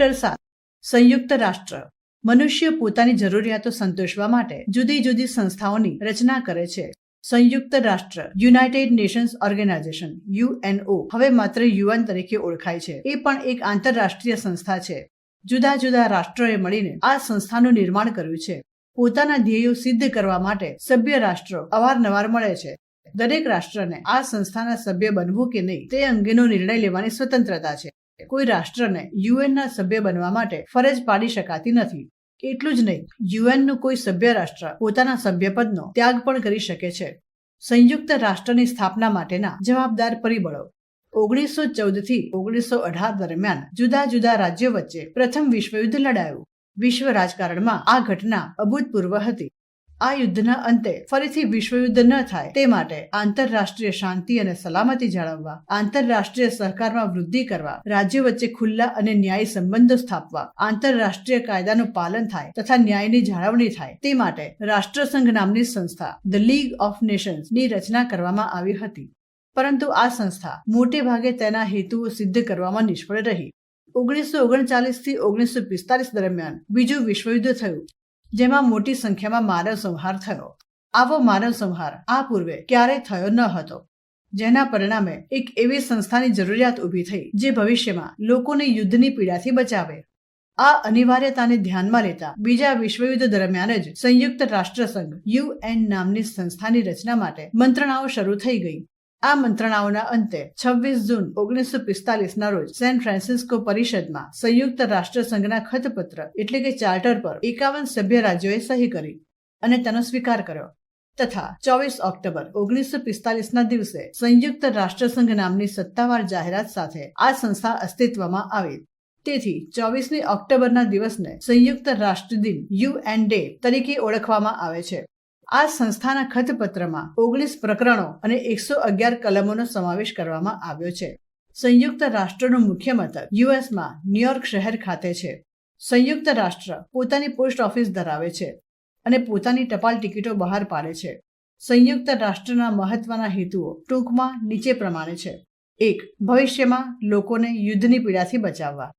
Chapter સાત, સંયુક્ત રાષ્ટ્ર. મનુષ્ય પોતાની જરૂરિયાતો સંતોષવા માટે જુદી જુદી સંસ્થાઓની રચના કરે છે. સંયુક્ત રાષ્ટ્ર, યુનાઇટેડ નેશન્સ ઓર્ગેનાઇઝેશન યુએનઓ હવે માત્ર યુએન તરીકે ઓળખાય છે. એ પણ એક આંતરરાષ્ટ્રીય સંસ્થા છે. જુદા જુદા રાષ્ટ્રોએ મળીને આ સંસ્થાનું નિર્માણ કર્યું છે. પોતાના ધ્યેયો સિદ્ધ કરવા માટે સભ્ય રાષ્ટ્રો અવારનવાર મળે છે. દરેક રાષ્ટ્રને આ સંસ્થાના સભ્ય બનવું કે નહીં, તે અંગેનો નિર્ણય લેવાની સ્વતંત્રતા છે. કોઈ રાષ્ટ્રને યુએનના સભ્ય બનવા માટે ફરજ પાડી શકાતી નથી. એટલું જ નહીં યુએનનું કોઈ સભ્ય રાષ્ટ્ર પોતાના સભ્યપદનો ત્યાગ પણ કરી શકે છે. સંયુક્ત રાષ્ટ્રની સ્થાપના માટેના જવાબદાર પરિબળો. ઓગણીસો ચૌદથી ઓગણીસો અઢાર દરમિયાન જુદા જુદા રાજ્યો વચ્ચે પ્રથમ વિશ્વયુદ્ધ લડાયું. વિશ્વ રાજકારણમાં આ ઘટના અભૂતપૂર્વ હતી. આ યુદ્ધના અંતે ફરીથી વિશ્વયુદ્ધ ન થાય, તે માટે આંતરરાષ્ટ્રીય શાંતિ અને સલામતી જાળવવા, આંતરરાષ્ટ્રીય સહકારમાં વૃદ્ધિ કરવા, રાજ્યો વચ્ચે ખુલ્લા અને ન્યાયી સંબંધો સ્થાપવા, આંતરરાષ્ટ્રીય કાયદાનું પાલન થાય તથા ન્યાયની જાળવણી થાય, તે માટે રાષ્ટ્રસંઘ નામની સંસ્થા ધ લીગ ઓફ નેશન્સની રચના કરવામાં આવી હતી. પરંતુ આ સંસ્થા મોટે ભાગે તેના હેતુઓ સિદ્ધ કરવામાં નિષ્ફળ રહી. ઓગણીસો ઓગણચાલીસથી ઓગણીસો પિસ્તાલીસ દરમિયાન બીજું વિશ્વયુદ્ધ થયું. જેમાં મોટી સંખ્યામાં માનવ સંહાર થયો. આવો માનવ સંહાર આ પૂર્વે ક્યારેય થયો ન હતો. જેના પરિણામે એક એવી સંસ્થાની જરૂરિયાત ઊભી થઈ, જે ભવિષ્યમાં લોકોને યુદ્ધની પીડાથી બચાવે. આ અનિવાર્યતાને ધ્યાનમાં લેતા બીજા વિશ્વયુદ્ધ દરમિયાન જ સંયુક્ત રાષ્ટ્રસંઘ યુએન નામની સંસ્થાની રચના માટે મંત્રણાઓ શરૂ થઈ ગઈ. આ મંત્રણાઓના અંતે છવ્વીસ જૂન ઓગણીસો પિસ્તાલીસના રોજ સેન ફ્રાન્સિસ્કો પરિષદમાં સંયુક્ત રાષ્ટ્રસંઘના ખતપત્ર એટલે કે ચાર્ટર પર એકાવન સભ્ય રાજ્યોએ સહી કરી અને તેનો સ્વીકાર કર્યો. તથા ચોવીસ ઓક્ટોબર ઓગણીસો પિસ્તાલીસના દિવસે સંયુક્ત રાષ્ટ્રસંઘ નામની સત્તાવાર જાહેરાત સાથે આ સંસ્થા અસ્તિત્વમાં આવી. તેથી ચોવીસમી ઓક્ટોબરના દિવસને સંયુક્ત રાષ્ટ્ર દિન યુએન ડે તરીકે ઓળખવામાં આવે છે. આ સંસ્થાના ખતપત્રમાં ઓગણીસ પ્રકરણો અને એકસો અગિયાર કલમોનો સમાવેશ કરવામાં આવ્યો છે. સંયુક્ત રાષ્ટ્રનું મુખ્ય મથક યુએસમાં ન્યુયોર્ક શહેર ખાતે છે. સંયુક્ત રાષ્ટ્ર પોતાની પોસ્ટ ઓફિસ ધરાવે છે અને પોતાની ટપાલ ટિકિટો બહાર પાડે છે. સંયુક્ત રાષ્ટ્રના મહત્વના હેતુઓ ટૂંકમાં નીચે પ્રમાણે છે. એક, ભવિષ્યમાં લોકોને યુદ્ધની પીડાથી બચાવવા.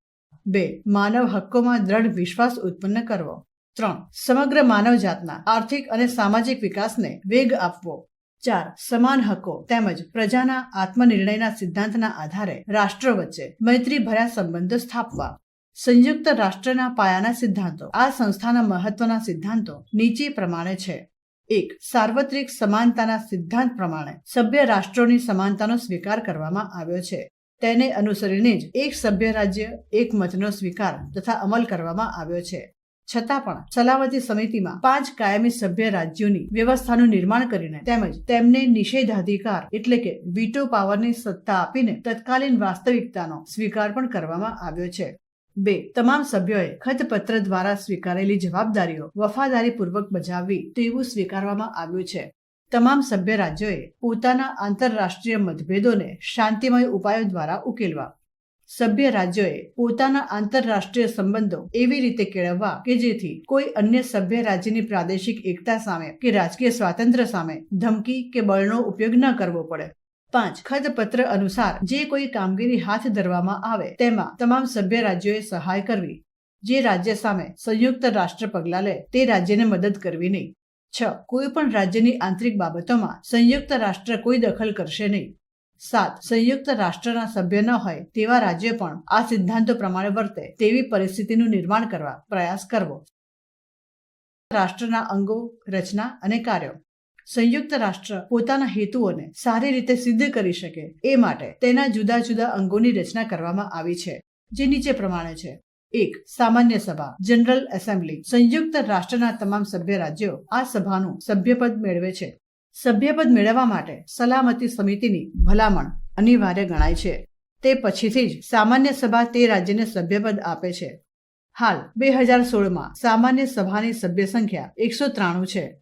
બે, માનવ હક્કોમાં દ્રઢ વિશ્વાસ ઉત્પન્ન કરવો. ત્રણ, સમગ્ર માનવજાતના આર્થિક અને સામાજિક વિકાસને વેગ આપવો. ચાર, સમાન હકો તેમજ પ્રજાના આત્મનિર્ણયના સિદ્ધાંતના આધારે રાષ્ટ્ર વચ્ચે મૈત્રી ભર્યા સંબંધો સ્થાપવા. સંયુક્ત રાષ્ટ્રના પાયાના સિદ્ધાંતો. આ સંસ્થાના મહત્વના સિદ્ધાંતો નીચે પ્રમાણે છે. એક, સાર્વત્રિક સમાનતાના સિદ્ધાંત પ્રમાણે સભ્ય રાષ્ટ્રોની સમાનતાનો સ્વીકાર કરવામાં આવ્યો છે. તેને અનુસરીને જ એક સભ્ય રાજ્ય એક મતનો સ્વીકાર તથા અમલ કરવામાં આવ્યો છે. છતાં પણ સલામતી સમિતિમાં પાંચ કાયમી સભ્ય રાજ્યોની વ્યવસ્થાનું નિર્માણ કરીને તેમજ તેમને નિષેધાધિકાર એટલે કે વીટો પાવરની સત્તા આપીને તત્કાલીન વાસ્તવિકતાનો સ્વીકાર પણ કરવામાં આવ્યો છે. બે, તમામ સભ્યોએ ખતપત્ર દ્વારા સ્વીકારેલી જવાબદારીઓ વફાદારીપૂર્વક બજાવવી તેવું સ્વીકારવામાં આવ્યું છે. તમામ સભ્ય રાજ્યોએ પોતાના આંતરરાષ્ટ્રીય મતભેદોને શાંતિમય ઉપાયો દ્વારા ઉકેલવા સભ્ય રાજ્યોએ પોતાના આંતરરાષ્ટ્રીય સંબંધો એવી રીતે કેળવવા કે જેથી કોઈ અન્ય સભ્ય રાજ્યની પ્રાદેશિક એકતા સામે કે રાજકીય સ્વાતંત્ર્ય સામે ધમકી કે બળનો ઉપયોગ ન કરવો પડે. પાંચ ખતપત્ર અનુસાર જે કોઈ કામગીરી હાથ ધરવામાં આવે તેમાં તમામ સભ્ય રાજ્યોએ સહાય કરવી. જે રાજ્ય સામે સંયુક્ત રાષ્ટ્ર પગલાં લે તે રાજ્યને મદદ કરવી નહીં. છ, કોઈ પણ રાજ્યની આંતરિક બાબતોમાં સંયુક્ત રાષ્ટ્ર કોઈ દખલ કરશે નહીં. સાત, સંયુક્ત રાષ્ટ્રના સભ્ય ન હોય તેવા રાજ્ય પણ આ સિદ્ધાંતો પ્રમાણે વર્તે તેવી પરિસ્થિતિનું નિર્માણ કરવા પ્રયાસ કરવો. રાષ્ટ્રના અંગો, રચના અને કાર્યો. સંયુક્ત રાષ્ટ્ર પોતાના હેતુઓને સારી રીતે સિદ્ધ કરી શકે એ માટે તેના જુદા જુદા અંગોની રચના કરવામાં આવી છે, જે નીચે પ્રમાણે છે. એક, સામાન્ય સભા, જનરલ એસેમ્બલી. સંયુક્ત રાષ્ટ્રના તમામ સભ્ય રાજ્યો આ સભાનું સભ્યપદ મેળવે છે. સભ્યપદ મેળવવા માટે સલામતી સમિતિની ભલામણ અનિવાર્ય ગણાય છે. તે પછીથી જ સામાન્ય સભા તે રાજ્યને સભ્યપદ આપે છે. હાલ બે હજાર સોળમાં સામાન્ય સભાની સભ્ય સંખ્યા એકસો ત્રાણું છે.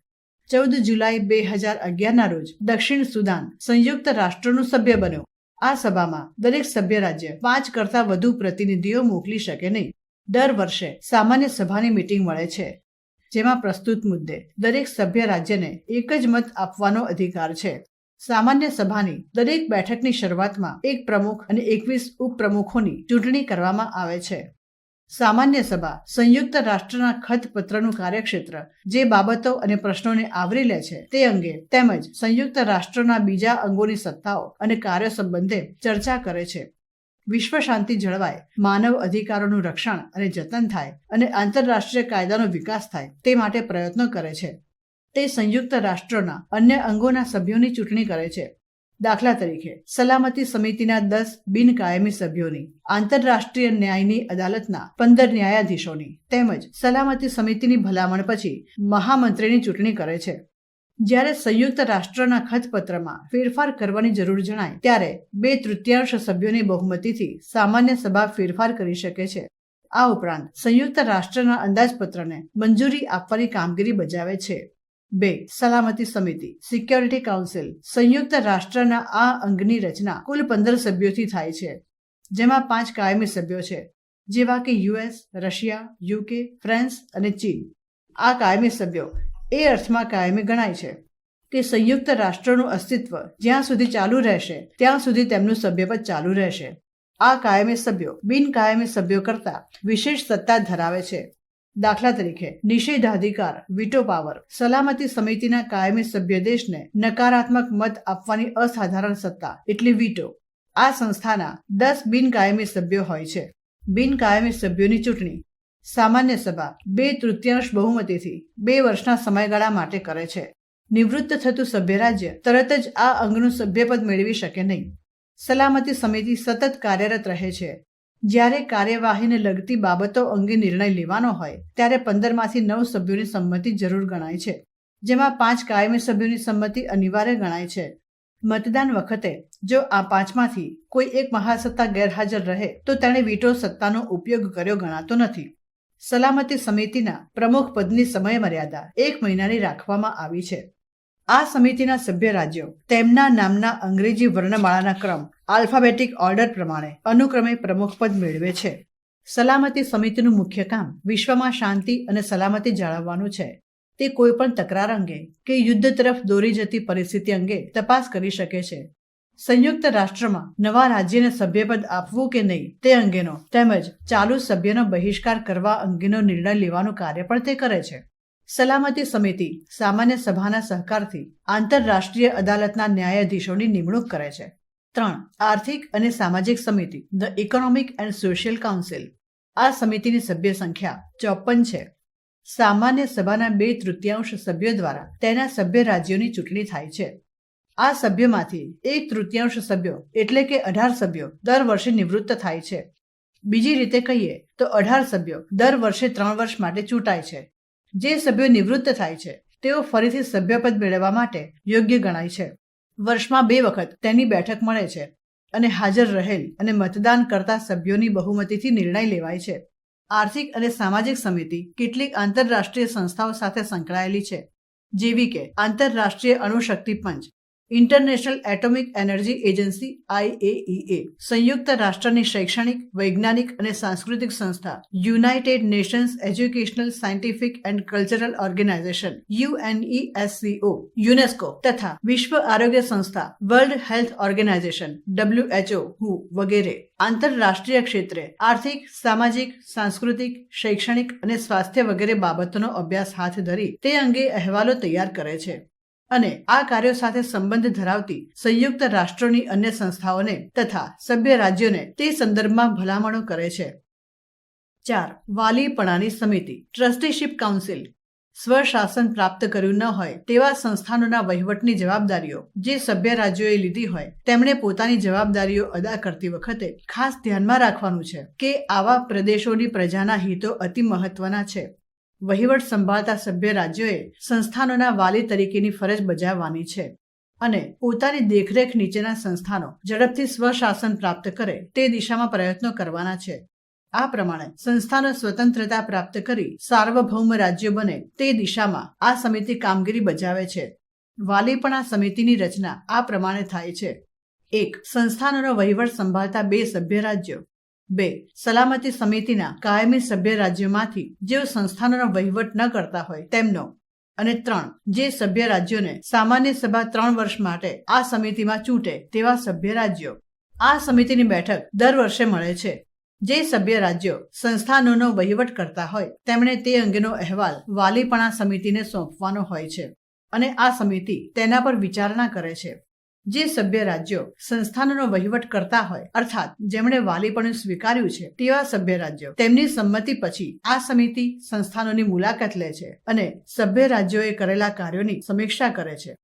ચૌદ જુલાઈ બે હજાર અગિયારના રોજ દક્ષિણ સુદાન સંયુક્ત રાષ્ટ્રનું સભ્ય બન્યું. આ સભામાં દરેક સભ્ય રાજ્ય પાંચ કરતા વધુ પ્રતિનિધિઓ મોકલી શકે નહીં. દર વર્ષે સામાન્ય સભાની મીટિંગ મળે છે. જેમાં પ્રસ્તુત મુદ્દે દરેક સભ્ય રાજ્યને એક જ મત આપવાનો અધિકાર છે. સામાન્ય સભાની દરેક બેઠકની શરૂઆતમાં એક પ્રમુખ અને એકવીસ ઉપપ્રમુખોની ચૂંટણી કરવામાં આવે છે. સામાન્ય સભા સંયુક્ત રાષ્ટ્રના ખતપત્રનું કાર્યક્ષેત્ર જે બાબતો અને પ્રશ્નોને આવરી લે છે તે અંગે તેમજ સંયુક્ત રાષ્ટ્રના બીજા અંગોની સત્તાઓ અને કાર્ય સંબંધે ચર્ચા કરે છે. વિશ્વ શાંતિ જળવાય, માનવ અધિકારોનું રક્ષણ અને જતન થાય અને આંતરરાષ્ટ્રીય કાયદાનો વિકાસ થાય, તે માટે પ્રયત્નો કરે છે. તે સંયુક્ત રાષ્ટ્રોના અન્ય અંગોના સભ્યોની ચૂંટણી કરે છે. દાખલા તરીકે, સલામતી સમિતિના દસ બિનકાયમી સભ્યોની, આંતરરાષ્ટ્રીય ન્યાયની અદાલતના પંદર ન્યાયાધીશોની, તેમજ સલામતી સમિતિની ભલામણ પછી મહામંત્રીની ચૂંટણી કરે છે. જ્યારે સંયુક્ત રાષ્ટ્રના ખતપત્રમાં ફેરફાર કરવાની જરૂર જણાય, ત્યારે બે તૃતીયાંશ સભ્યોની બહુમતીથી સામાન્ય સભા ફેરફાર કરી શકે છે. આ ઉપરાંત સંયુક્ત રાષ્ટ્રના અંદાજપત્રને મંજૂરી આપવાની કામગીરી બજાવે છે. બે, સલામતી સમિતિ, સિક્યોરિટી કાઉન્સિલ, સંયુક્ત રાષ્ટ્રના આ અંગની રચના કુલ પંદર સભ્યોથી થાય છે, જેમાં પાંચ કાયમી સભ્યો છે, જેવા કે યુએસ રશિયા યુકે ફ્રાન્સ અને ચીન. આ કાયમી સભ્યો એ અર્થમાં કાયમી ગણાય છે કે સંયુક્ત રાષ્ટ્રનું અસ્તિત્વ જ્યાં સુધી ચાલુ રહેશે, ત્યાં સુધી તેમનું સભ્યપદ ચાલુ રહેશે. આ કાયમી સભ્યો બિનકાયમી સભ્યો કરતા વિશેષ સત્તા ધરાવે છે. દાખલા તરીકે, નિષેધાધિકાર વિટો પાવર સલામતી સમિતિના કાયમી સભ્ય દેશને નકારાત્મક મત આપવાની અસાધારણ સત્તા, એટલે વિટો આ સંસ્થાના દસ બિનકાયમી સભ્યો હોય છે. બિનકાયમી સભ્યોની ચૂંટણી સામાન્ય સભા બે તૃતીયાંશ બહુમતીથી બે વર્ષના સમયગાળા માટે કરે છે. નિવૃત્ત થતું સભ્ય રાજ્ય તરત જ આ અંગનું સભ્યપદ મેળવી શકે નહીં. સલામતી સમિતિ સતત કાર્યરત રહે છે. જ્યારે કાર્યવાહીને લગતી બાબતો અંગે નિર્ણય લેવાનો હોય, ત્યારે પંદરમાંથી નવ સભ્યોની સંમતિ જરૂર ગણાય છે, જેમાં પાંચ કાયમી સભ્યોની સંમતિ અનિવાર્ય ગણાય છે. મતદાન વખતે, જો આ પાંચમાંથી કોઈ એક મહાસત્તા ગેરહાજર રહે, તો તેણે વીટો સત્તાનો ઉપયોગ કર્યો ગણાતો નથી. સલામતી સમિતિના પ્રમુખ પદની સમયમર્યાદા એક મહિનાની રાખવામાં આવી છે. આ સમિતિના સભ્ય રાજ્યો તેમના નામના અંગ્રેજી વર્ણમાળાના ક્રમ આલ્ફાબેટિક ઓર્ડર પ્રમાણે અનુક્રમે પ્રમુખપદ મેળવે છે. સલામતી સમિતિનું મુખ્ય કામ વિશ્વમાં શાંતિ અને સલામતી જાળવવાનું છે. તે કોઈપણ તકરાર અંગે કે યુદ્ધ તરફ દોરી જતી પરિસ્થિતિ અંગે તપાસ કરી શકે છે. સંયુક્ત રાષ્ટ્રમાં નવા રાજ્યને સભ્યપદ આપવું કે નહીં તે અંગેનો તેમજ ચાલુ સભ્યનો બહિષ્કાર કરવા અંગેનો નિર્ણય લેવાનું કાર્ય પણ તે કરે છે. સલામતી સમિતિ સામાન્ય સભાના સહકારથી આંતરરાષ્ટ્રીય અદાલતના ન્યાયાધીશોની નિમણૂક કરે છે. ત્રણ, આર્થિક અને સામાજિક સમિતિ, the economic and social council. આ સમિતિની સભ્ય સંખ્યા ચોપન છે. સામાન્ય સભાના બે તૃતીયાંશ સભ્યો દ્વારા તેના સભ્ય રાજ્યોની ચૂંટણી થાય છે. આ સભ્યમાંથી એક તૃતીયાંશ સભ્યો, એટલે કે અઢાર સભ્યો, દર વર્ષે નિવૃત્ત થાય છે. બીજી રીતે કહીએ તો અઢાર સભ્યો દર વર્ષે ત્રણ વર્ષ માટે ચૂંટાય છે. જે સભ્યો નિવૃત્ત થાય છે, તેઓ ફરીથી સભ્યપદ મેળવવા માટે યોગ્ય ગણાય છે. વર્ષમાં બે વખત તેની બેઠક મળે છે અને હાજર રહેલ અને મતદાન કરતા સભ્યોની બહુમતીથી નિર્ણય લેવાય છે. આર્થિક અને સામાજિક સમિતિ કેટલીક આંતરરાષ્ટ્રીય સંસ્થાઓ સાથે સંકળાયેલી છે, જેવી કે આંતરરાષ્ટ્રીય અણુશક્તિ પંચ International Atomic Energy Agency IAEA સંયુક્ત રાષ્ટ્રની શૈક્ષણિક, વૈજ્ઞાનિક અને સાંસ્કૃતિક સંસ્થા United Nations Educational Scientific and Cultural Organization UNESCO UNESCO તથા વિશ્વ આરોગ્ય સંસ્થા વર્લ્ડ હેલ્થ ઓર્ગેનાઇઝેશન ડબ્લ્યુએચઓ હુ વગેરે. આંતરરાષ્ટ્રીય ક્ષેત્રે આર્થિક, સામાજિક, સાંસ્કૃતિક, શૈક્ષણિક અને સ્વાસ્થ્ય વગેરે બાબતોનો અભ્યાસ હાથ ધરી તે અંગે અહેવાલો તૈયાર કરે છે. અને આ કાર્યો સાથે સંબંધ ધરાવતી સંયુક્ત રાષ્ટ્રોની અન્ય સંસ્થાઓને તથા સભ્ય રાજ્યોને તે સંદર્ભમાં ભલામણો કરે છે. ચાર, વાલીપણાની સમિતિ, ટ્રસ્ટીશીપ કાઉન્સિલ. સ્વશાસન પ્રાપ્ત કર્યું ન હોય તેવા સંસ્થાનોના વહીવટની જવાબદારીઓ જે સભ્ય રાજ્યોએ લીધી હોય તેમણે પોતાની જવાબદારીઓ અદા કરતી વખતે ખાસ ધ્યાનમાં રાખવાનું છે કે આવા પ્રદેશોની પ્રજાના હિતો અતિ મહત્વના છે. વહીવટ સંભાળતા સભ્ય રાજ્યોએ સંસ્થાનોના વાલી તરીકેની ફરજ બજાવવાની છે અને પોતાની દેખરેખ નીચેના સંસ્થાનો ઝડપથી સ્વશાસન પ્રાપ્ત કરે તે દિશામાં પ્રયત્નો કરવાના છે. આ પ્રમાણે સંસ્થાનો સ્વતંત્રતા પ્રાપ્ત કરી સાર્વભૌમ રાજ્યો બને તે દિશામાં આ સમિતિ કામગીરી બજાવે છે. વાલી પણ આ સમિતિની રચના આ પ્રમાણે થાય છે. એક, સંસ્થાનોનો વહીવટ સંભાળતા બે સભ્ય રાજ્યો બે, સલામતી સમિતિના કાયમી સભ્ય રાજ્યોમાંથી જેઓ સંસ્થાનોનો વહીવટ ન કરતા હોય, તેમનો. અને ત્રણ, જે સભ્ય રાજ્યોને સામાન્ય સભા ત્રણ વર્ષ માટે આ સમિતિમાં ચૂંટે તેવા સભ્ય રાજ્યો. આ સમિતિની બેઠક દર વર્ષે મળે છે. જે સભ્ય રાજ્યો સંસ્થાનોનો વહીવટ કરતા હોય, તેમણે તે અંગેનો અહેવાલ વાલીપણા સમિતિને સોંપવાનો હોય છે. અને આ સમિતિ તેના પર વિચારણા કરે છે. જે સભ્ય રાજ્યો સંસ્થાનોનો વહીવટ કરતા હોય, અર્થાત જેમણે વાલીપણું સ્વીકાર્યું છે તેવા સભ્ય રાજ્યો. તેમની સંમતિ પછી આ સમિતિ સંસ્થાનોની મુલાકાત લે છે અને સભ્ય રાજ્યોએ કરેલા કાર્યોની સમીક્ષા કરે છે.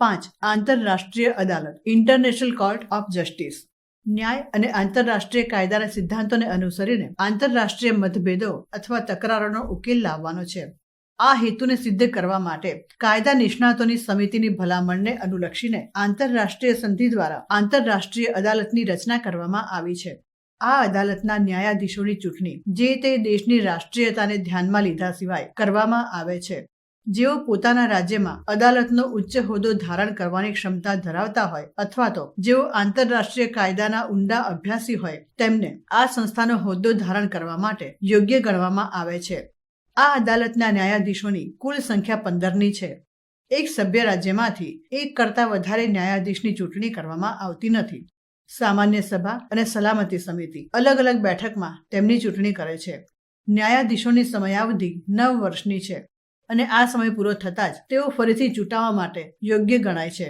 પાંચ, આંતરરાષ્ટ્રીય અદાલત ઇન્ટરનેશનલ કોર્ટ ઓફ જસ્ટિસ ન્યાય અને આંતરરાષ્ટ્રીય કાયદાના સિદ્ધાંતોને અનુસરીને આંતરરાષ્ટ્રીય મતભેદો અથવા તકરારોનો ઉકેલ લાવવાનો છે. આ હેતુને સિદ્ધ કરવા માટે કાયદા નિષ્ણાતોની સમિતિની ભલામણને અનુલક્ષીને આંતરરાષ્ટ્રીય સંધિ દ્વારા આંતરરાષ્ટ્રીય અદાલતની રચના કરવામાં આવી છે. આ અદાલતના ન્યાયાધીશોની ચૂંટણી જે તે દેશની રાષ્ટ્રીયતાને ધ્યાનમાં લીધા સિવાય કરવામાં આવે છે. જેઓ પોતાના રાજ્યમાં અદાલતનો ઉચ્ચ હોદ્દો ધારણ કરવાની ક્ષમતા ધરાવતા હોય અથવા તો જેઓ આંતરરાષ્ટ્રીય કાયદાના ઊંડા અભ્યાસી હોય તેમને આ સંસ્થાનો હોદ્દો ધારણ કરવા માટે યોગ્ય ગણવામાં આવે છે. આ અદાલતના ન્યાયાધીશોની કુલ સંખ્યા પંદરની છે. એક સભ્ય રાજ્યમાંથી એક કરતાં વધારે ન્યાયાધીશની ચૂંટણી કરવામાં આવતી નથી. સામાન્ય સભા અને સલામતી સમિતિ અલગ અલગ બેઠકમાં તેમની ચૂંટણી કરે છે. ન્યાયાધીશોની સમયાવધિ નવ વર્ષની છે અને આ સમય પૂરો થતાં જ તેઓ ફરીથી ચૂંટાવા માટે યોગ્ય ગણાય છે.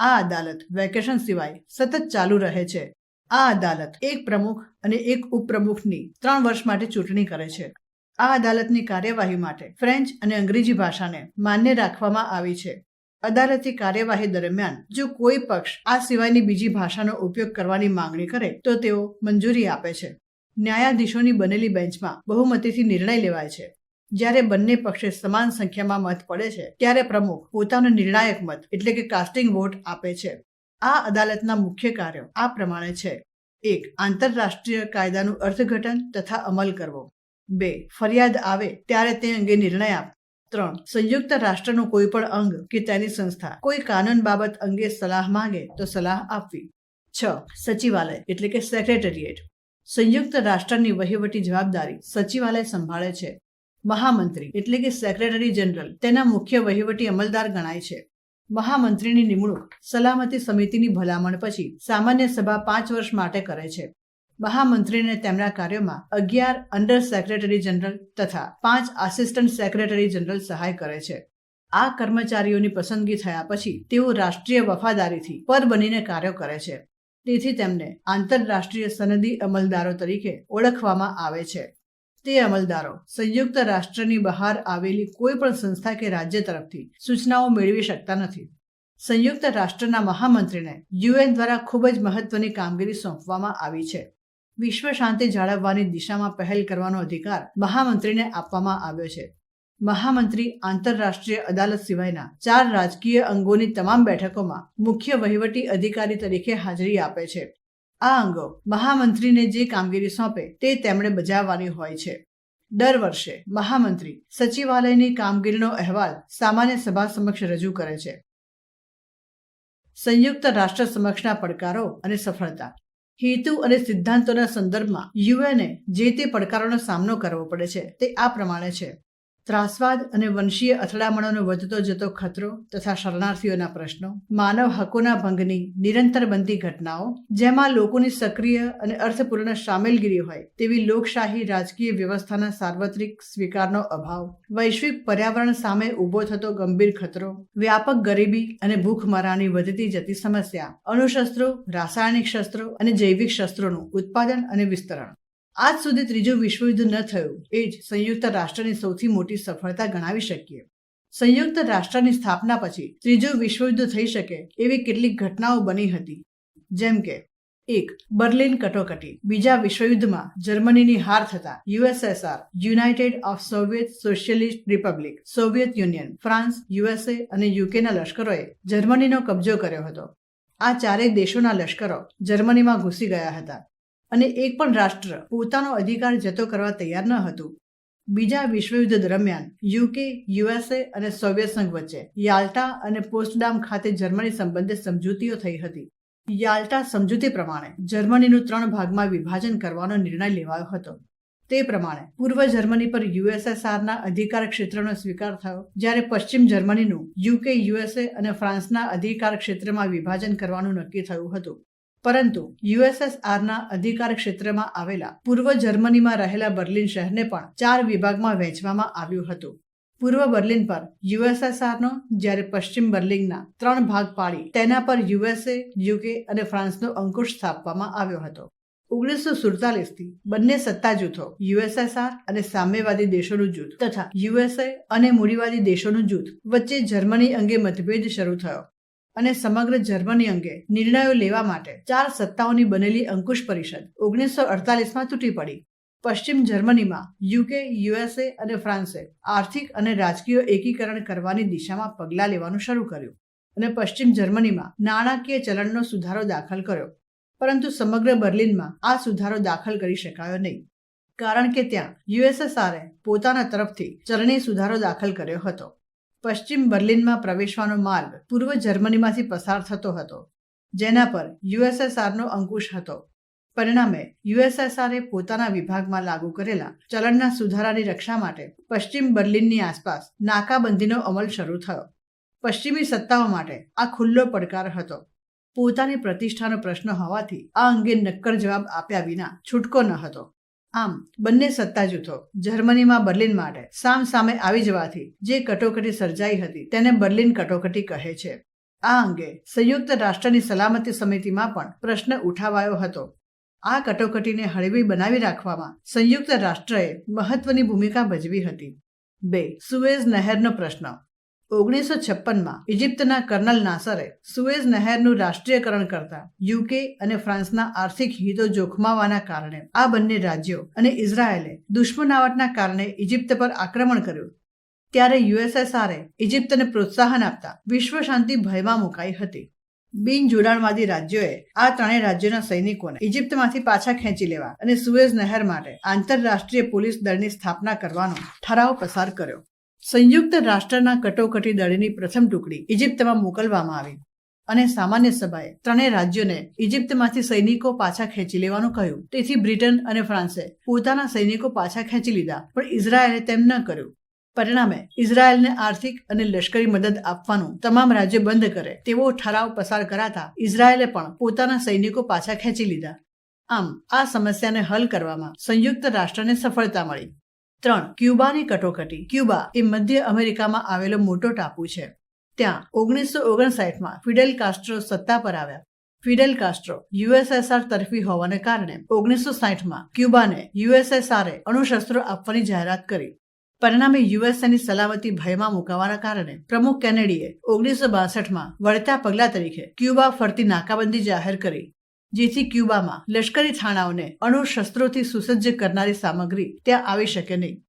આ અદાલત વેકેશન સિવાય સતત ચાલુ રહે છે. આ અદાલત એક પ્રમુખ અને એક ઉપપ્રમુખની ત્રણ વર્ષ માટે ચૂંટણી કરે છે. આ અદાલતની કાર્યવાહી માટે ફ્રેન્ચ અને અંગ્રેજી ભાષાને માન્ય રાખવામાં આવી છે. અદાલતી કાર્યવાહી દરમિયાન જો કોઈ પક્ષ આ સિવાયની બીજી ભાષાનો ઉપયોગ કરવાની માંગણી કરે, તો તેઓ મંજૂરી આપે છે. ન્યાયાધીશોની બનેલી બેન્ચમાં બહુમતીથી નિર્ણય લેવાય છે. જ્યારે બંને પક્ષે સમાન સંખ્યામાં મત પડે છે, ત્યારે પ્રમુખ પોતાનો નિર્ણાયક મત, એટલે કે કાસ્ટિંગ વોટ, આપે છે. આ અદાલતના મુખ્ય કાર્યો આ પ્રમાણે છે. એક, આંતરરાષ્ટ્રીય કાયદાનું અર્થઘટન તથા અમલ કરવો. બે, ફરિયાદ આવે ત્યારે તે અંગે નિર્ણય આપ. ત્રણ, સંયુક્ત રાષ્ટ્રનું કોઈ પણ અંગ કે તેની સંસ્થા કોઈ કાનૂન બાબત અંગે સલાહ માંગે તો સલાહ આપવી. છ, સચિવાલય એટલે કે સેક્રેટરીએટ સંયુક્ત રાષ્ટ્રની વહીવટી જવાબદારી સચિવાલય સંભાળે છે. મહામંત્રી એટલે કે સેક્રેટરી જનરલ તેના મુખ્ય વહીવટી અમલદાર ગણાય છે. મહામંત્રીની નિમણૂક સલામતી સમિતિની ભલામણ પછી સામાન્ય સભા પાંચ વર્ષ માટે કરે છે. મહામંત્રીને તેમના કાર્યોમાં અગિયાર અંડર સેક્રેટરી જનરલ તથા પાંચ આસિસ્ટન્ટ સેક્રેટરી જનરલ સહાય કરે છે. આ કર્મચારીઓની પસંદગી થયા પછી તેઓ રાષ્ટ્રીય વફાદારીથી પર બનીને કાર્યો કરે છે. તેથી તેમને આંતરરાષ્ટ્રીય સનદી અમલદારો તરીકે ઓળખવામાં આવે છે. તે અમલદારો સંયુક્ત રાષ્ટ્રની બહાર આવેલી કોઈ પણ સંસ્થા કે રાજ્ય તરફથી સૂચનાઓ મેળવી શકતા નથી. સંયુક્ત રાષ્ટ્રના મહામંત્રીને યુએન દ્વારા ખૂબ જ મહત્વની કામગીરી સોંપવામાં આવી છે. વિશ્વ શાંતિ જાળવવાની દિશામાં પહેલ કરવાનો અધિકાર મહામંત્રીને આપવામાં આવ્યો છે. મહામંત્રી આંતરરાષ્ટ્રીય અદાલત સિવાયના ચાર રાજકીય અંગોની તમામ બેઠકોમાં મુખ્ય વહીવટી અધિકારી તરીકે હાજરી આપે છે. આ અંગો મહામંત્રીને જે કામગીરી સોંપે તે તેમણે બજાવવાની હોય છે. દર વર્ષે મહામંત્રી સચિવાલયની કામગીરીનો અહેવાલ સામાન્ય સભા સમક્ષ રજૂ કરે છે. સંયુક્ત રાષ્ટ્ર સમક્ષના પડકારો અને સફળતા હેતુ અને સિદ્ધાંતોના સંદર્ભમાં યુએને જે તે પડકારોનો સામનો કરવો પડે છે તે આ પ્રમાણે છે. ત્રાસવાદ અને વંશીય અથડામણોનો વધતો જતો ખતરો તથા શરણાર્થીઓના પ્રશ્નો, માનવ હકોના ભંગની નિરંતર બનતી ઘટનાઓ, જેમાં લોકોની સક્રિય અને અર્થપૂર્ણ સામેલગીરી હોય તેવી લોકશાહી રાજકીય વ્યવસ્થાના સાર્વત્રિક સ્વીકારનો અભાવ, વૈશ્વિક પર્યાવરણ સામે ઊભો થતો ગંભીર ખતરો, વ્યાપક ગરીબી અને ભૂખમરાની વધતી જતી સમસ્યા, અણુશસ્ત્રો, રાસાયણિક શસ્ત્રો અને જૈવિક શસ્ત્રોનું ઉત્પાદન અને વિસ્તરણ. આજ સુધી ત્રીજું વિશ્વયુદ્ધ ન થયું. એ જ સંયુક્ત રાષ્ટ્રની સૌથી મોટી સફળતા ગણાવી શકીએ. સંયુક્ત રાષ્ટ્રની સ્થાપના પછી ત્રીજું વિશ્વયુદ્ધ થઈ શકે એવી કેટલીક ઘટનાઓ બની હતી. જેમ કે, એક, બર્લિન કટોકટી. બીજા વિશ્વયુદ્ધમાં જર્મનીની હાર થતા USSR, United of Soviet Socialist Republic, Soviet Union, France, USA અને યુકેના લશ્કરોએ જર્મનીનો કબજો કર્યો હતો. આ ચારેય દેશોના લશ્કરો જર્મનીમાં ઘૂસી ગયા હતા. અને એક પણ રાષ્ટ્ર પોતાનો અધિકાર જતો કરવા તૈયાર ન હતું. બીજા વિશ્વયુદ્ધ દરમિયાન યુકે, યુએસએ અને સોવિયત સંઘ વચ્ચે યાલ્ટા અને પોસ્ટડામ ખાતે જર્મની સંબંધિત સમજૂતીઓ થઈ હતી. યાલ્ટા સમજૂતી પ્રમાણે જર્મનીનું ત્રણ ભાગમાં વિભાજન કરવાનો નિર્ણય લેવાયો હતો. તે પ્રમાણે પૂર્વ જર્મની પર યુએસએસઆરના અધિકાર ક્ષેત્રનો સ્વીકાર થયો, જ્યારે પશ્ચિમ જર્મનીનું યુકે, યુએસએ અને ફ્રાન્સના અધિકાર ક્ષેત્રમાં વિભાજન કરવાનું નક્કી થયું હતું. પરંતુ યુએસએસઆરના અધિકાર ક્ષેત્રમાં આવેલા પૂર્વ જર્મનીમાં રહેલા બર્લિન શહેરને પણ ચાર વિભાગમાં વહેંચવામાં આવ્યું હતું. પૂર્વ બર્લિન પર યુએસએસઆરનો, જ્યારે પશ્ચિમ બર્લિનના ત્રણ ભાગ પાડી, તેના પર યુએસએ, યુકે અને ફ્રાન્સનો અંકુશ સ્થાપવામાં આવ્યો હતો. ઓગણીસો સુડતાલીસથી બંને સત્તા જૂથો યુએસએસઆર અને સામ્યવાદી દેશોનું જૂથ તથા યુએસએ અને મૂડીવાદી દેશોનું જૂથ વચ્ચે જર્મની અંગે મતભેદ શરૂ થયો. અને સમગ્ર જર્મની અંગે નિર્ણયો લેવા માટે ચાર સત્તાઓની બનેલી અંકુશ પરિષદ ઓગણીસો અડતાલીસમાં તૂટી પડી. પશ્ચિમ જર્મનીમાં યુકે, યુએસએ અને ફ્રાન્સે આર્થિક અને રાજકીય એકીકરણ કરવાની દિશામાં પગલાં લેવાનું શરૂ કર્યું અને પશ્ચિમ જર્મનીમાં નાણાકીય ચલણનો સુધારો દાખલ કર્યો. પરંતુ સમગ્ર બર્લિનમાં આ સુધારો દાખલ કરી શકાયો નહીં. કારણ કે ત્યાં યુએસએસઆરએ પોતાના તરફથી ચલણી સુધારો દાખલ કર્યો હતો. પશ્ચિમ બર્લિનમાં પ્રવેશવાનો માર્ગ પૂર્વ જર્મનીમાંથી પસાર થતો હતો, જેના પર યુએસએસઆરનો અંકુશ હતો. પરિણામે યુએસએસઆરે પોતાના વિભાગમાં લાગુ કરેલા ચલણના સુધારાની રક્ષા માટે પશ્ચિમ બર્લિનની આસપાસ નાકાબંધીનો અમલ શરૂ થયો. પશ્ચિમી સત્તાઓ માટે આ ખુલ્લો પડકાર હતો. પોતાની પ્રતિષ્ઠાનો પ્રશ્ન હોવાથી આ અંગે નક્કર જવાબ આપ્યા વિના છૂટકો ન હતો. આમ, બંને સત્તા જૂથો, જર્મનીમાં બર્લિન માટે, સામ સામે આવી જવાથી, જે કટોકટી સર્જાઈ હતી, તેને બર્લિન કટોકટી કહે છે. આ અંગે, સંયુક્ત રાષ્ટ્રની સલામતી સમિતિમાં પણ પ્રશ્ન ઉઠાવાયો હતો. આ કટોકટીને હળવી બનાવી રાખવામાં, સંયુક્ત રાષ્ટ્રએ મહત્વની ભૂમિકા ભજવી હતી. બે, સુએઝ નહેરનો પ્રશ્ન. ઓગણીસો છપ્પનમાં ઇજિપ્તના કર્નલ નાસરે સુએઝ નહેરનું રાષ્ટ્રીયકરણ કરતા યુકે અને ફ્રાન્સના આર્થિક હિતો જોખમાવાના કારણે આ બંને રાજ્યો અને ઇઝરાયેલે દુશ્મનાવટના કારણે ઇજિપ્ત પર આક્રમણ કર્યું. ત્યારે યુએસએસઆરએ ઇજિપ્તને પ્રોત્સાહન આપતા વિશ્વ શાંતિ ભયમાં મુકાઈ હતી. બિન જોડાણવાદી રાજ્યોએ આ ત્રણેય રાજ્યોના સૈનિકોને ઇજિપ્તમાંથી પાછા ખેંચી લેવા અને સુએઝ નહેર માટે આંતરરાષ્ટ્રીય પોલીસ દળની સ્થાપના કરવાનો ઠરાવ પસાર કર્યો. સંયુક્ત રાષ્ટ્રના કટોકટી દળની પ્રથમ ટુકડી ઇજિપ્તમાં મોકલવામાં આવી અને સામાન્ય સભાએ ત્રણેય રાજ્યોને ઇજિપ્તમાંથી સૈનિકો પાછા ખેંચી લેવાનું કહ્યું. તેથી બ્રિટન અને ફ્રાન્સે પોતાના સૈનિકો પાછા ખેંચી લીધા, પણ ઇઝરાયેલે તેમ ન કર્યું. પરિણામે ઇઝરાયેલને આર્થિક અને લશ્કરી મદદ આપવાનું તમામ રાજ્યો બંધ કરે તેવો ઠરાવ પસાર કરાતા ઇઝરાયેલે પણ પોતાના સૈનિકો પાછા ખેંચી લીધા. આમ આ સમસ્યાને હલ કરવામાં સંયુક્ત રાષ્ટ્રને સફળતા મળી. ત્રણ, ક્યુબાની કટોકટી. ક્યુબા એ મધ્ય અમેરિકામાં આવેલો મોટો ટાપુ છે. ત્યાં ઓગણીસો ઓગણસાઠમાં ફિડેલ કાસ્ટ્રો સત્તા પર આવ્યા. ફિડેલ કાસ્ટ્રો યુએસએસઆર તરફી હોવાને કારણે ઓગણીસો સાઠમાં ક્યુબાને યુએસએસઆરે અણુશસ્ત્રો આપવાની જાહેરાત કરી. પરિણામે યુએસએની સલામતી ભયમાં મુકાવાના કારણે પ્રમુખ કેનેડીએ ઓગણીસો બાસઠમાં વળતા પગલા તરીકે ક્યુબા ફરતી નાકાબંધી જાહેર કરી. જેથી ક્યુબામાં લશ્કરી થાણાઓને અણુશસ્ત્રોથી સુસજ્જ કરનારી સામગ્રી ત્યાં આવી શકે નહીં.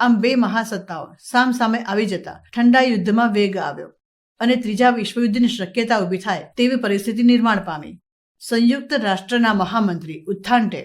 આમ બે મહાસત્તાઓ સામ સામે આવી જતા ઠંડા યુદ્ધમાં વેગ આવ્યો અને ત્રીજા વિશ્વયુદ્ધની શક્યતા ઊભી થાય તેવી પરિસ્થિતિ નિર્માણ પામી. સંયુક્ત રાષ્ટ્રના મહામંત્રી ઉત્થાન્ટે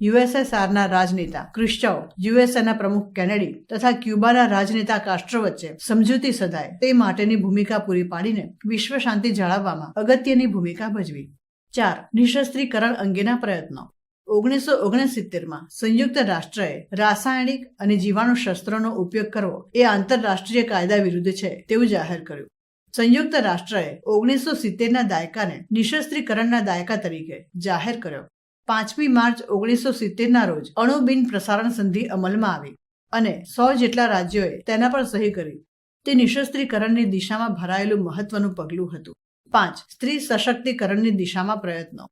યુએસએસઆરના રાજનેતા ક્રિશ્ચવ, યુએસએના પ્રમુખ કેનેડી તથા ક્યુબાના રાજનેતા કાસ્ટ્રો વચ્ચે સમજૂતી સધાય તે માટેની ભૂમિકા પૂરી પાડીને વિશ્વ શાંતિ જાળવવામાં અગત્યની ભૂમિકા ભજવી. ચાર, નિશસ્ત્રીકરણ અંગેના પ્રયત્નો. ઓગણીસો ઓગણસિત્તેરમાં સંયુક્ત રાષ્ટ્રએ રાસાયણિક અને જીવાણુ શસ્ત્રોનો ઉપયોગ કરવો એ આંતરરાષ્ટ્રીય કાયદા વિરુદ્ધ છે તેવું જાહેર કર્યું. સંયુક્ત રાષ્ટ્રએ ઓગણીસો સિત્તેરના દાયકાને નિશસ્ત્રીકરણના દાયકા તરીકે જાહેર કર્યો. પાંચમી માર્ચ ઓગણીસો સિત્તેરના રોજ અણુ બિન પ્રસારણ સંધિ અમલમાં આવી અને સો જેટલા રાજ્યોએ તેના પર સહી કરી. તે નિશસ્ત્રીકરણની દિશામાં ભરાયેલું મહત્વનું પગલું હતું. પાંચ, સ્ત્રી સશક્તિકરણની દિશામાં પ્રયત્નો.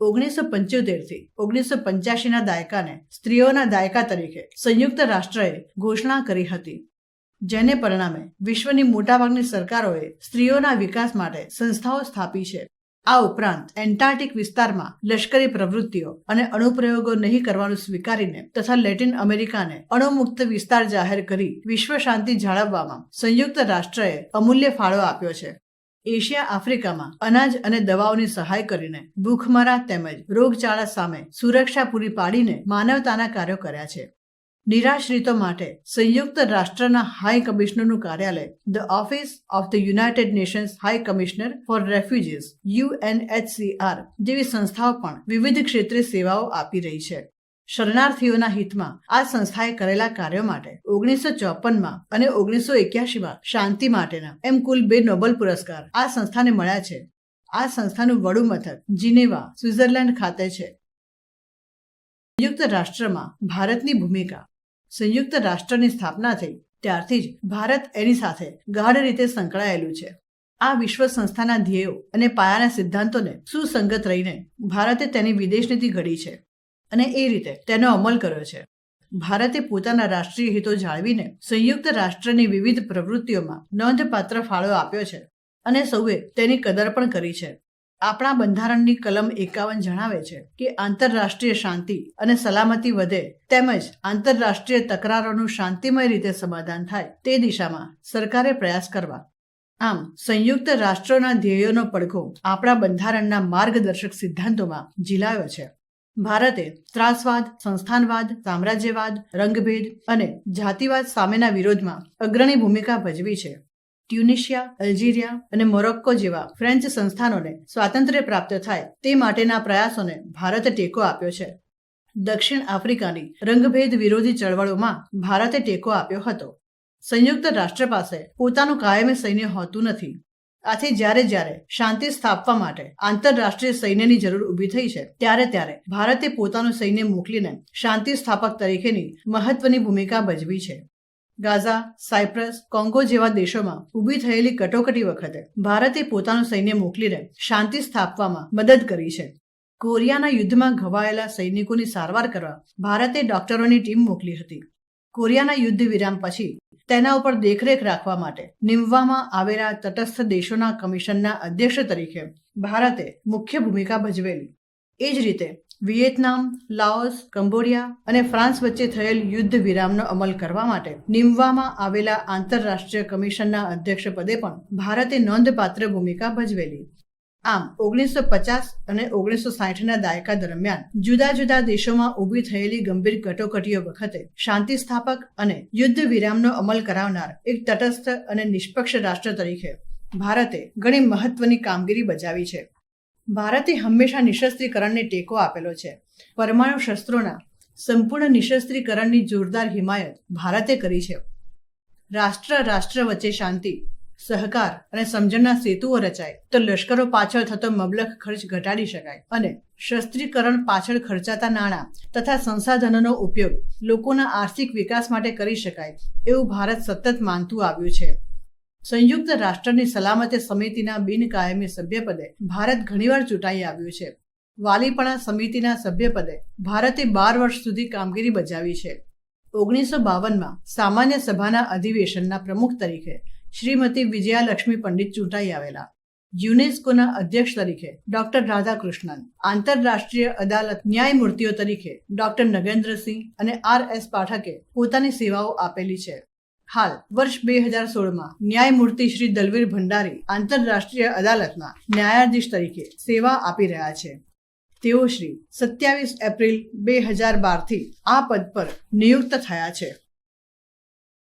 ઓગણીસો પંચોતેરથી ઓગણીસો પંચ્યાસીના દાયકાને સ્ત્રીઓના દાયકા તરીકે સંયુક્ત રાષ્ટ્રએ ઘોષણા કરી હતી, જેને પરિણામે વિશ્વની મોટાભાગની સરકારોએ સ્ત્રીઓના વિકાસ માટે સંસ્થાઓ સ્થાપી છે. આ ઉપરાંત એન્ટાર્કટિક વિસ્તારમાં લશ્કરી પ્રવૃત્તિઓ અને અણુપ્રયોગો નહીં કરવાનું સ્વીકારીને તથા લેટિન અમેરિકાને અણુમુક્ત વિસ્તાર જાહેર કરી વિશ્વ શાંતિ જાળવવામાં સંયુક્ત રાષ્ટ્રએ અમૂલ્ય ફાળો આપ્યો છે. એશિયા આફ્રિકામાં અનાજ અને દવાઓની સહાય કરીને ભૂખમરા તેમજ રોગચાળા સામે સુરક્ષા પૂરી પાડીને માનવતાના કાર્યો કર્યા છે. નિરાશ્રિતો માટે સંયુક્ત રાષ્ટ્રના હાઈ કમિશનરનું કાર્યાલય, the office of the United Nations High Commissioner for Refugees, UNHCR જેવી સંસ્થાઓ પણ વિવિધ ક્ષેત્રે સેવાઓ આપી રહી છે. શરણાર્થીઓના હિતમાં આ સંસ્થાએ કરેલા કાર્યો માટે ઓગણીસો ચોપનમાં અને ઓગણીસો એક્યાસીમાં શાંતિ માટેના એમ કુલ બે નોબલ પુરસ્કાર આ સંસ્થાને મળ્યા છે. આ સંસ્થાનું વડુ મથક જીનેવા, સ્વિટ્ઝરલેન્ડ ખાતે છે. સંયુક્ત રાષ્ટ્રમાં ભારતની ભૂમિકા. સંયુક્ત રાષ્ટ્રની સ્થાપના થઈ ત્યારથી જ ભારત એની સાથે ગાઢ રીતે સંકળાયેલું છે. આ વિશ્વ સંસ્થાના ધ્યેયો અને પાયાના સિદ્ધાંતોને સુસંગત રહીને ભારતે તેની વિદેશ નીતિ ઘડી છે. અને એ રીતે તેનો અમલ કર્યો છે. ભારતે પોતાના રાષ્ટ્રીય હિતો જાળવીને સંયુક્ત રાષ્ટ્રની વિવિધ પ્રવૃત્તિઓમાં નોંધપાત્ર ફાળો આપ્યો છે અને સૌએ તેની કદર પણ કરી છે. આપણા બંધારણની કલમ એકાવન જણાવે છે કે આંતરરાષ્ટ્રીય શાંતિ અને સલામતી વધે તેમજ આંતરરાષ્ટ્રીય તકરારોનું શાંતિમય રીતે સમાધાન થાય તે દિશામાં સરકારે પ્રયાસ કરવા. આમ, સંયુક્ત રાષ્ટ્રોના ધ્યેયોનો પડઘો આપણા બંધારણના માર્ગદર્શક સિદ્ધાંતોમાં ઝીલાયો છે. ભારતે ત્રાસવાદ, સંસ્થાનવાદ, સામ્રાજ્યવાદ, રંગભેદ અને જાતિવાદ સામેના વિરોધમાં અગ્રણી ભૂમિકા ભજવી છે. ટ્યુનિશિયા, અલ્જીરિયા અને મોરોક્કો જેવા ફ્રેન્ચ સંસ્થાનોને સ્વાતંત્ર્ય પ્રાપ્ત થાય તે માટેના પ્રયાસોને ભારતે ટેકો આપ્યો છે. દક્ષિણ આફ્રિકાની રંગભેદ વિરોધી ચળવળોમાં ભારતે ટેકો આપ્યો હતો. સંયુક્ત રાષ્ટ્ર પાસે પોતાનું કાયમી સૈન્ય હોતું નથી. આથી જ્યારે જ્યારે શાંતિ સ્થાપવા માટે આંતરરાષ્ટ્રીય સૈન્યની જરૂર ઊભી થઈ છે, ત્યારે ત્યારે ભારતે પોતાનું સૈન્ય મોકલીને શાંતિ સ્થાપક તરીકેની મહત્વની ભૂમિકા ભજવી છે. ગાઝા, સાયપ્રસ, કોંગો જેવા દેશોમાં ઊભી થયેલી કટોકટી વખતે ભારતે પોતાનું સૈન્ય મોકલીને શાંતિ સ્થાપવામાં મદદ કરી છે. કોરિયાના યુદ્ધમાં ઘવાયેલા સૈનિકોની સારવાર કરવા ભારતે ડોક્ટરોની ટીમ મોકલી હતી. કોરિયાના યુદ્ધ વિરામ પછી તેના ઉપર દેખરેખ રાખવા માટે નિમવામાં આવેલા તટસ્થ દેશોના કમિશનના અધ્યક્ષ તરીકે ભારતે મુખ્ય ભૂમિકા ભજવેલી. એ જ રીતે વિયેતનામ, લાઓસ, કંબોડિયા અને ફ્રાન્સ વચ્ચે થયેલ યુદ્ધ વિરામનો અમલ કરવા માટે નિમવામાં આવેલા આંતરરાષ્ટ્રીય કમિશનના અધ્યક્ષ પદે પણ ભારતે નોંધપાત્ર ભૂમિકા ભજવેલી. આમ ઓગણીસો પચાસ અને ઓગણીસો સાઠના દાયકા દરમિયાન જુદા જુદા દેશોમાં ઊભી થયેલી ગંભીર કટોકટીઓ વખતે શાંતિ સ્થાપક અને યુદ્ધ વિરામનો અમલ કરાવનાર એક તટસ્થ અને નિષ્પક્ષ રાષ્ટ્ર તરીકે ભારતે ઘણી મહત્વની કામગીરી બજાવી છે. ભારતે હંમેશા નિશસ્ત્રીકરણને ટેકો આપેલો છે. પરમાણુ શસ્ત્રોના સંપૂર્ણ નિશસ્ત્રીકરણની જોરદાર હિમાયત ભારતે કરી છે. રાષ્ટ્ર રાષ્ટ્ર વચ્ચે શાંતિ સહકાર અને સમજણના સેતુઓ રચાય. તો લશ્કરો પાછળ થતો મબલખ ખર્ચ ઘટાડી શકાય અને શસ્ત્રીકરણ પાછળ ખર્ચાતા નાણાં તથા સંસાધનોનો ઉપયોગ લોકોના આર્થિક વિકાસ માટે કરી શકાય એવું ભારત સતત માનતું આવ્યું છે. સંયુક્ત રાષ્ટ્રની સલામતી સમિતિના બિનકાયમી સભ્યપદે ભારત ઘણીવાર ચૂંટાઈ આવ્યું છે. વાલીપણા સમિતિના સભ્યપદે ભારતે બાર વર્ષ સુધી કામગીરી બજાવી છે. ઓગણીસો બાવનમાં સામાન્ય સભાના અધિવેશનના પ્રમુખ તરીકે શ્રીમતી વિજયાલક્ષ્મી પંડિત ચૂંટાઈ આવેલા. યુનેસ્કોના અધ્યક્ષ તરીકે ડોક્ટર રાધાકૃષ્ણન. આંતરરાષ્ટ્રીય અદાલત ન્યાયમૂર્તિઓ તરીકે ડોક્ટર નગેન્દ્રસિંહ અને આર એસ પાઠકે પોતાની સેવાઓ આપેલી છે. હાલ, વર્ષ બે હજાર સોળમાં ન્યાયમૂર્તિ શ્રી દલવીર ભંડારી આંતરરાષ્ટ્રીય અદાલતમાં ન્યાયાધીશ તરીકે સેવા આપી રહ્યા છે. તેઓ શ્રી સત્યાવીસ એપ્રિલ બે હજાર બારથી આ પદ પર નિયુક્ત થયા છે.